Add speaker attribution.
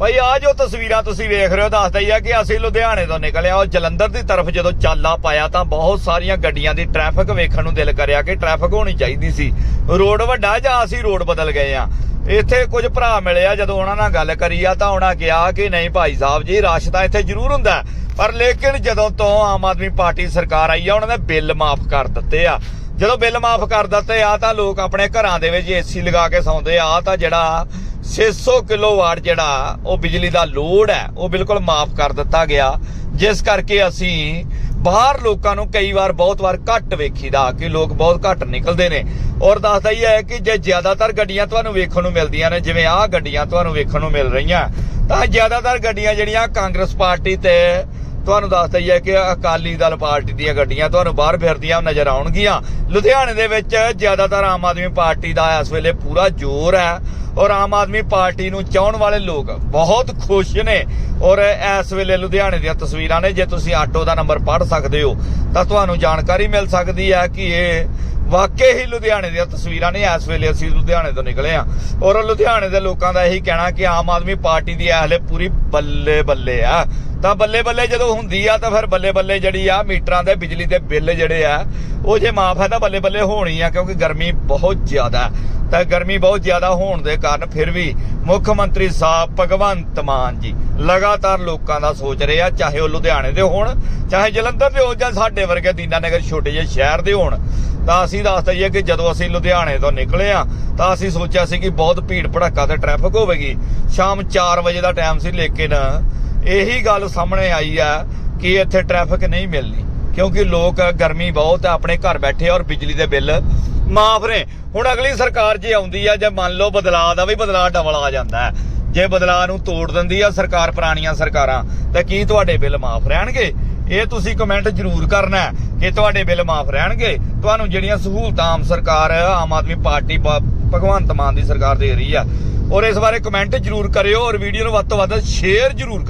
Speaker 1: ਭਾਈ, ਆ ਜੋ ਤਸਵੀਰਾਂ ਤੁਸੀਂ ਵੇਖ ਰਹੇ ਹੋ ਦੱਸਦਾ ਹੀ ਆ ਕਿ ਅਸੀਂ ਲੁਧਿਆਣੇ ਤੋਂ ਨਿਕਲਿਆ ਉਹ ਜਲੰਧਰ ਦੀ ਤਰਫ ਜਦੋਂ ਚਾਲਾ ਪਾਇਆ ਤਾਂ ਬਹੁਤ ਸਾਰੀਆਂ ਗੱਡੀਆਂ ਦੀ ਟ੍ਰੈਫਿਕ ਵੇਖਣ ਨੂੰ ਦਿਲ ਕਰਿਆ ਕਿ ਟ੍ਰੈਫਿਕ ਹੋਣੀ ਚਾਹੀਦੀ ਸੀ। ਰੋਡ ਵੱਡਾ ਜਾਂ ਅਸੀਂ ਰੋਡ ਬਦਲ ਗਏ ਆ ਇੱਥੇ ਕੁਝ ਭਰਾ ਮਿਲੇ ਆ, ਜਦੋਂ ਉਹਨਾਂ ਨਾਲ ਗੱਲ ਕਰੀ ਆ ਤਾਂ ਉਹਨਾਂ ਕਿਹਾ ਕਿ ਨਹੀਂ ਭਾਈ ਸਾਹਿਬ ਜੀ, ਰਸ਼ ਤਾਂ ਇੱਥੇ ਜ਼ਰੂਰ ਹੁੰਦਾ ਪਰ ਲੇਕਿਨ ਜਦੋਂ ਤੋਂ ਆਮ ਆਦਮੀ ਪਾਰਟੀ ਸਰਕਾਰ ਆਈ ਆ, ਉਹਨਾਂ ਨੇ ਬਿੱਲ ਮਾਫ ਕਰ ਦਿੱਤੇ ਆ। ਜਦੋਂ ਬਿੱਲ ਮਾਫ ਕਰ ਦਿੱਤੇ ਆ ਤਾਂ ਲੋਕ ਆਪਣੇ ਘਰਾਂ ਦੇ ਵਿੱਚ ਏਸੀ ਲਗਾ ਕੇ ਸੌਂਦੇ ਆ ਤਾਂ ਜਿਹੜਾ 600 ਕਿਲੋਵਾਟ ਜਿਹੜਾ ਉਹ ਬਿਜਲੀ ਦਾ ਲੋਡ ਹੈ, ਉਹ ਬਿਲਕੁਲ ਮਾਫ ਕਰ ਦਿੱਤਾ ਗਿਆ। ਜਿਸ ਕਰਕੇ ਅਸੀਂ ਬਾਹਰ ਲੋਕਾਂ ਨੂੰ ਕਈ ਵਾਰ ਬਹੁਤ ਵਾਰ ਘੱਟ ਵੇਖੀਦਾ ਕਿ ਲੋਕ ਬਹੁਤ ਘੱਟ ਨਿਕਲਦੇ ਨੇ। ਔਰ ਦੱਸਦਾ ਹੀ ਹੈ ਕਿ ਜੇ ਜ਼ਿਆਦਾਤਰ ਗੱਡੀਆਂ ਤੁਹਾਨੂੰ ਵੇਖਣ ਨੂੰ ਮਿਲਦੀਆਂ ਨੇ, ਜਿਵੇਂ ਆਹ ਗੱਡੀਆਂ ਤੁਹਾਨੂੰ ਵੇਖਣ ਨੂੰ ਮਿਲ ਰਹੀਆਂ, ਤਾਂ ਜ਼ਿਆਦਾਤਰ ਗੱਡੀਆਂ ਜਿਹੜੀਆਂ ਕਾਂਗਰਸ ਪਾਰਟੀ ਤੇ ਤੁਹਾਨੂੰ ਦੱਸ ਦਈਏ ਕਿ ਅਕਾਲੀ ਦਲ ਪਾਰਟੀ ਦੀਆਂ ਗੱਡੀਆਂ ਤੁਹਾਨੂੰ ਬਾਹਰ ਫਿਰਦੀਆਂ ਨਜ਼ਰ ਆਉਣਗੀਆਂ। ਲੁਧਿਆਣੇ ਦੇ ਵਿੱਚ ਜ਼ਿਆਦਾਤਰ ਆਮ ਆਦਮੀ ਪਾਰਟੀ ਦਾ ਇਸ ਵੇਲੇ ਪੂਰਾ ਜ਼ੋਰ ਹੈ ਔਰ ਆਮ ਆਦਮੀ ਪਾਰਟੀ ਨੂੰ ਚਾਹਣ ਵਾਲੇ ਲੋਕ ਬਹੁਤ ਖੁਸ਼ ਨੇ ਔਰ ਇਸ ਵੇਲੇ ਲੁਧਿਆਣੇ ਦੀਆਂ ਤਸਵੀਰਾਂ ਨੇ। ਜੇ ਤੁਸੀਂ ਆਟੋ ਦਾ ਨੰਬਰ ਪੜ੍ਹ ਸਕਦੇ ਹੋ, ਤਾਂ ਤੁਹਾਨੂੰ ਜਾਣਕਾਰੀ ਮਿਲ ਸਕਦੀ ਹੈ ਕਿ ਇਹ ਵਾਕਈ ਹੀ ਲੁਧਿਆਣੇ ਦੀਆਂ ਤਸਵੀਰਾਂ ਨੇ। ਇਸ ਵੇਲੇ ਅਸੀਂ ਲੁਧਿਆਣੇ ਤੋਂ ਨਿਕਲੇ ਆ ਔਰ ਲੁਧਿਆਣੇ ਦੇ ਲੋਕਾਂ ਦਾ ਇਹੀ ਕਹਿਣਾ ਕਿ ਆਮ ਆਦਮੀ ਪਾਰਟੀ ਦੀ ਇਹ ਹਲੇ ਪੂਰੀ ਬੱਲੇ ਬੱਲੇ ਆ। ਤਾਂ ਬੱਲੇ ਬੱਲੇ ਜਦੋਂ ਹੁੰਦੀ ਆ ਤਾਂ ਫਿਰ ਬੱਲੇ ਬੱਲੇ ਜਿਹੜੀ ਆ ਮੀਟਰਾਂ ਦੇ ਬਿਜਲੀ ਦੇ ਬਿੱਲ ਜਿਹੜੇ ਆ, ਉਹ ਜੇ ਮਾਫ ਹੈ ਤਾਂ ਬੱਲੇ ਬੱਲੇ ਹੋਣੀ ਆ ਕਿਉਂਕਿ ਗਰਮੀ ਬਹੁਤ ਜ਼ਿਆਦਾ। ਤਾਂ ਗਰਮੀ ਬਹੁਤ ਜ਼ਿਆਦਾ ਹੋਣ ਦੇ ਕਾਰਨ ਫਿਰ ਵੀ ਮੁੱਖ ਮੰਤਰੀ ਸਾਹਿਬ ਭਗਵੰਤ ਮਾਨ ਜੀ ਲਗਾਤਾਰ ਲੋਕਾਂ ਦਾ ਸੋਚ ਰਹੇ ਆ, ਚਾਹੇ ਉਹ ਲੁਧਿਆਣੇ ਦੇ ਹੋਣ, ਚਾਹੇ ਜਲੰਧਰ ਦੇ ਹੋਣ ਜਾਂ ਸਾਡੇ ਵਰਗੇ ਦੀਨਾਨਗਰ ਛੋਟੇ ਜਿਹੇ ਸ਼ਹਿਰ ਦੇ ਹੋਣ। ਤਾਂ ਅਸੀਂ ਦੱਸ ਹੀ ਕਿ ਜਦੋਂ ਅਸੀਂ ਲੁਧਿਆਣੇ ਤੋਂ ਨਿਕਲੇ ਆ, ਤਾਂ ਅਸੀਂ ਸੋਚਿਆ ਸੀ ਕਿ ਬਹੁਤ ਭੀੜ ਭੜੱਕਾ ਤੇ ਟ੍ਰੈਫਿਕ ਹੋਵੇਗੀ। ਸ਼ਾਮ 4 ਵਜੇ ਦਾ ਟਾਈਮ ਸੀ ਲੇਕਿਨ ਇਹੀ ਗੱਲ ਸਾਹਮਣੇ ਆਈ ਆ ਕਿ ਇੱਥੇ ਟ੍ਰੈਫਿਕ ਨਹੀਂ ਮਿਲਣੀ, ਕਿਉਂਕਿ ਲੋਕ ਗਰਮੀ ਬਹੁਤ ਹੈ ਆਪਣੇ ਘਰ ਬੈਠੇ ਔਰ ਬਿਜਲੀ ਦੇ ਬਿੱਲ ਮਾਫ ਨੇ। ਹੁਣ ਅਗਲੀ ਸਰਕਾਰ ਜੇ ਆਉਂਦੀ ਆ, ਜੇ ਮੰਨ ਲਓ ਬਦਲਾਅ ਦਾ ਵੀ ਬਦਲਾਅ ਡਬਲ ਆ ਜਾਂਦਾ ਹੈ, ਜੇ ਬਦਲਾਅ ਨੂੰ ਤੋੜ ਦਿੰਦੀ ਆ ਸਰਕਾਰ, ਪੁਰਾਣੀਆਂ ਸਰਕਾਰਾਂ, ਤਾਂ ਕੀ ਤੁਹਾਡੇ ਬਿੱਲ ਮਾਫ ਰਹਿਣਗੇ? ਇਹ ਤੁਸੀਂ ਕਮੈਂਟ ਜ਼ਰੂਰ ਕਰਨਾ ਕਿ ਤੁਹਾਡੇ ਬਿੱਲ ਮਾਫ ਰਹਿਣਗੇ। ਤੁਹਾਨੂੰ ਜਿਹੜੀਆਂ ਸਹੂਲਤਾਂ ਆਮ ਸਰਕਾਰ, ਆਮ ਆਦਮੀ ਪਾਰਟੀ ਭ- ਭਗਵੰਤ ਮਾਨ ਦੀ ਸਰਕਾਰ ਦੇ ਰਹੀ ਆ, ਔਰ ਇਸ ਬਾਰੇ ਕਮੈਂਟ ਜ਼ਰੂਰ ਕਰਿਓ ਔਰ ਵੀਡੀਓ ਨੂੰ ਵੱਧ ਤੋਂ ਵੱਧ ਸ਼ੇਅਰ ਜ਼ਰੂਰ ਕਰ